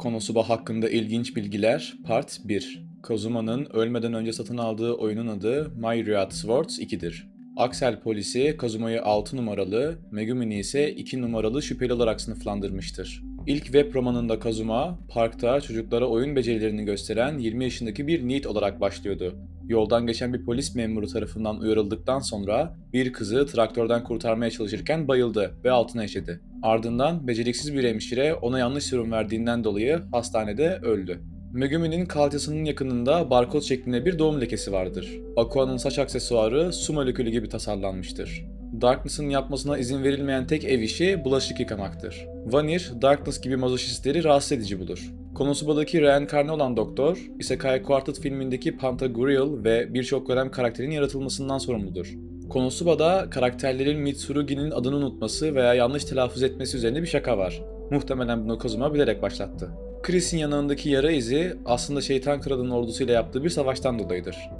Konosuba hakkında ilginç bilgiler Part 1 Kazuma'nın ölmeden önce satın aldığı oyunun adı Myriad Swords 2'dir. Axel polisi Kazuma'yı 6 numaralı, Megumin'i ise 2 numaralı şüpheli olarak sınıflandırmıştır. İlk web romanında Kazuma, parkta çocuklara oyun becerilerini gösteren 20 yaşındaki bir NEET olarak başlıyordu. Yoldan geçen bir polis memuru tarafından uyarıldıktan sonra bir kızı traktörden kurtarmaya çalışırken bayıldı ve altına işedi. Ardından beceriksiz bir hemşire ona yanlış serum verdiğinden dolayı hastanede öldü. Megumi'nin kalçasının yakınında barkod şeklinde bir doğum lekesi vardır. Aqua'nın saç aksesuarı su molekülü gibi tasarlanmıştır. Darkness'ın yapmasına izin verilmeyen tek ev işi bulaşık yıkamaktır. Vanir, Darkness gibi mazoşistleri rahatsız edici bulur. Konosuba'daki reenkarne olan doktor, Isekai Quartet filmindeki Pantagruel ve birçok dönem karakterin yaratılmasından sorumludur. Konosuba'da karakterlerin Mitsurugi'nin adını unutması veya yanlış telaffuz etmesi üzerine bir şaka var. Muhtemelen bunu Kazuma bilerek başlattı. Chris'in yanağındaki yara izi aslında şeytan kralının ordusuyla yaptığı bir savaştan dolayıdır.